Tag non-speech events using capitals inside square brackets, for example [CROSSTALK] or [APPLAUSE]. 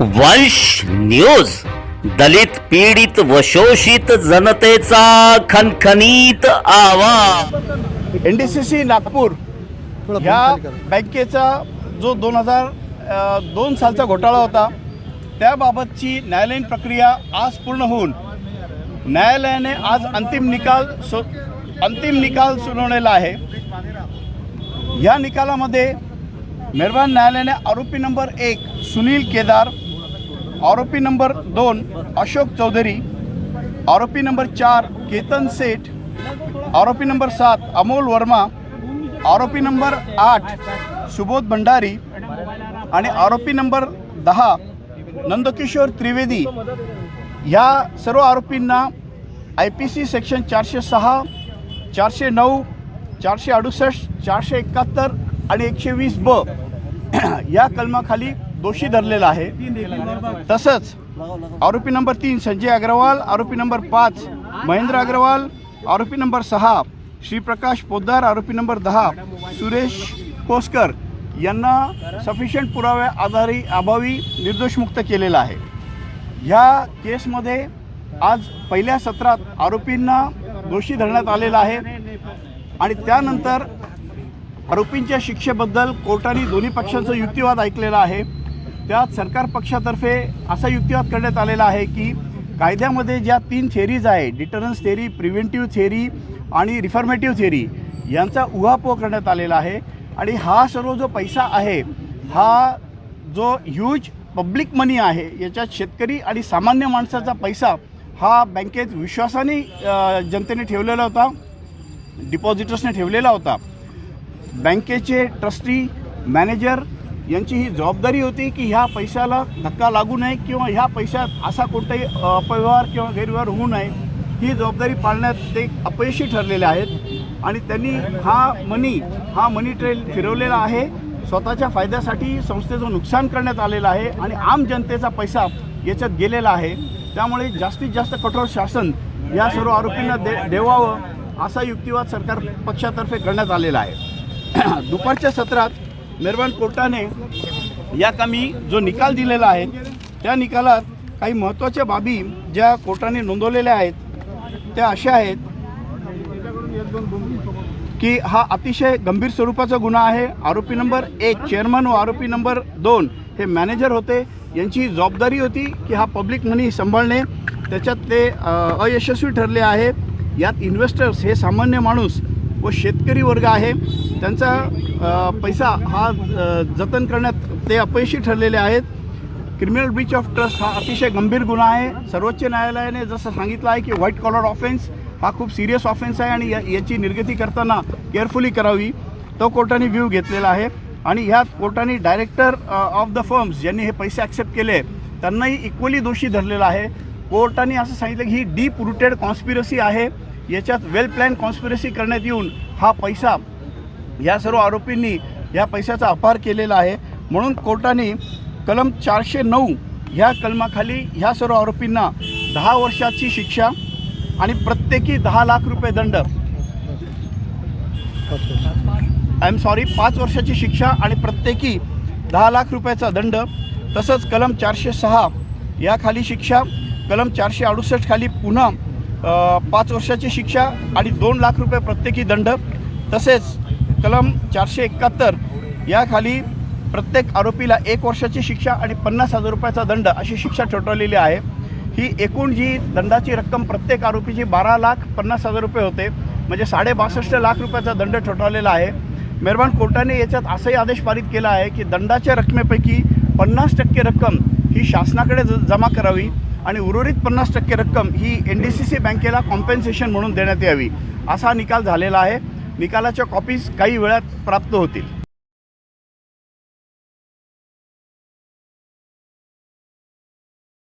वंश न्यूज. दलित पीडित व शोषित जनतेचा खनखनीत आवाज. N D C C Nagpur ह्या बँकेचा जो दोन हजार दोन सालचा घोटाळा होता त्याबाबतची न्यायालयीन प्रक्रिया आज पूर्ण होऊन न्यायालयाने आज अंतिम निकाल सो अंतिम निकाल सुनावलेला आहे. या निकालामध्ये मेहरबान न्यायालयाने आरोपी नंबर एक सुनील केदार आरोपी नंबर दोन अशोक चौधरी आरोपी नंबर चार केतन सेठ आरोपी नंबर सात अमोल वर्मा आरोपी नंबर आठ सुबोध भंडारी आणि आरोपी नंबर दहा नंदकिशोर त्रिवेदी. ह्या सर्व आरोपींना आय पी सी सेक्शन चारशे सहा चारशे नऊ चारशे अडुसष्ट चारशे एकाहत्तर आणि एकशे वीस ब या कलमाखाली दोषी धरलेला आहे. तसंच आरोपी नंबर तीन संजय अग्रवाल आरोपी नंबर पाच महेंद्र अग्रवाल आरोपी नंबर सहा श्रीप्रकाश पोद्दार आरोपी नंबर दहा सुरेश कोसकर यांना सफिशियंट पुराव्या आधारी अभावी निर्दोषमुक्त केलेला आहे. ह्या केसमध्ये आज पहिल्या सत्रात आरोपींना दोषी धरण्यात आलेला आहे आणि त्यानंतर आरोपींच्या शिक्षेबद्दल कोर्टाने दोन्ही पक्षांचा युक्तिवाद ऐकलेला आहे. त्यात सरकार पक्षातर्फे असा युक्तिवाद करण्यात आलेला आहे की कायद्यामध्ये ज्या तीन थेरीज आहे डिटरन्स थेरी प्रिव्हेंटिव्ह थेरी आणि रिफॉर्मेटिव्ह थेरी यांचा उहापोह करण्यात आलेला आहे. आणि हा सर्व जो पैसा आहे हा जो ह्यूज पब्लिक मनी आहे याच्यात शेतकरी आणि सामान्य माणसाचा पैसा हा बँकेत विश्वासाने जनतेने ठेवलेला होता डिपॉझिटर्सने ठेवलेला होता. बँकेचे ट्रस्टी मॅनेजर यांची ही जबाबदारी होती की ह्या पैशाला धक्का लागू नये किंवा ह्या पैशात असा कोणताही अपव्यवहार किंवा गैरव्यवहार होऊ नये. ही जबाबदारी पाळण्यात ते अपयशी ठरलेले आहेत. आणि त्यांनी हा मनी हा मनी ट्रेल फिरवलेला आहे. स्वतःच्या फायद्यासाठी संस्थेचं नुकसान करण्यात आलेलं आहे आणि आम जनतेचा पैसा याच्यात गेलेला आहे. त्यामुळे जास्तीत जास्त कठोर शासन या सर्व आरोपींना दे देवावं असा युक्तिवाद सरकार पक्षातर्फे करण्यात आलेला आहे. [CLEARS THROAT] दुपारच्या सत्रात मेहरबान कोर्टाने या कामी जो निकाल दिलेला आहे त्या निकालात काही महत्त्वाच्या बाबी ज्या कोर्टाने नोंदवलेल्या आहेत त्या अशा आहेत की हा अतिशय गंभीर स्वरूपाचा गुन्हा आहे. आरोपी नंबर एक चेअरमन व आरोपी नंबर दोन हे मॅनेजर होते. यांची ही जबाबदारी होती की हा पब्लिक मनी सांभाळणे. त्याच्यात ते अयशस्वी ठरले आहे. यात इन्व्हेस्टर्स हे सामान्य माणूस व शेतकरी वर्ग आहे. त्यांचा पैसा हा जतन करण्यात ते अपयशी ठरलेले आहेत. क्रिमिनल ब्रीच ऑफ ट्रस्ट हा अतिशय गंभीर गुन्हा आहे. सर्वोच्च न्यायालयाने जसं सांगितलं आहे की व्हाईट कॉलर ऑफेन्स हा खूप सिरियस ऑफेन्स आहे आणि या याची निर्गती करताना केअरफुली करावी. तो कोर्टाने व्ह्यू घेतलेला आहे. आणि ह्यात कोर्टाने डायरेक्टर ऑफ द फर्म्स ज्यांनी हे पैसे ॲक्सेप्ट केले त्यांनाही इक्वली दोषी धरलेला आहे. कोर्टाने असं सांगितलं की ही डीप रुटेड कॉन्स्पिरसी आहे. याच्यात वेल प्लॅन कॉन्स्पिरसी करण्यात येऊन हा पैसा या सर्व आरोपींनी या पैशाचा अपहार केलेला आहे. म्हणून कोर्टाने कलम चारशे नऊ ह्या कलमाखाली ह्या सर्व आरोपींना दहा वर्षाची शिक्षा आणि प्रत्येकी दहा लाख रुपये दंड. आय एम सॉरी पाच वर्षाची शिक्षा आणि प्रत्येकी दहा लाख रुपयाचा दंड. तसंच कलम चारशे सहा याखाली शिक्षा कलम चारशे अडुसष्ट खाली पुन्हा पाच वर्षाची शिक्षा आणि दोन लाख रुपये प्रत्येकी दंड. तसेच कलम चारशे एकाहत्तर याखाली प्रत्येक आरोपीला एक वर्षाची शिक्षा आणि पन्नास हजार रुपयाचा दंड अशी शिक्षा ठोठावलेली आहे. ही एकूण जी दंडाची रक्कम प्रत्येक आरोपीची बारा लाख पन्नास हजार रुपये होते म्हणजे साडेबासष्ट लाख रुपयाचा दंड ठोठावलेला आहे. मेहरबान कोर्टाने याच्यात असाही आदेश पारित केला आहे की दंडाच्या रकमेपैकी पन्नास टक्के रक्कम ही शासनाकडे ज जमा करावी आणि उर्वरित पन्नास टक्के रक्कम ही एन डी सी सी बँकेला कॉम्पेन्सेशन म्हणून देण्यात यावी असा निकाल झालेला आहे. निकालाच्या कॉपीज काही वेळात प्राप्त होतील.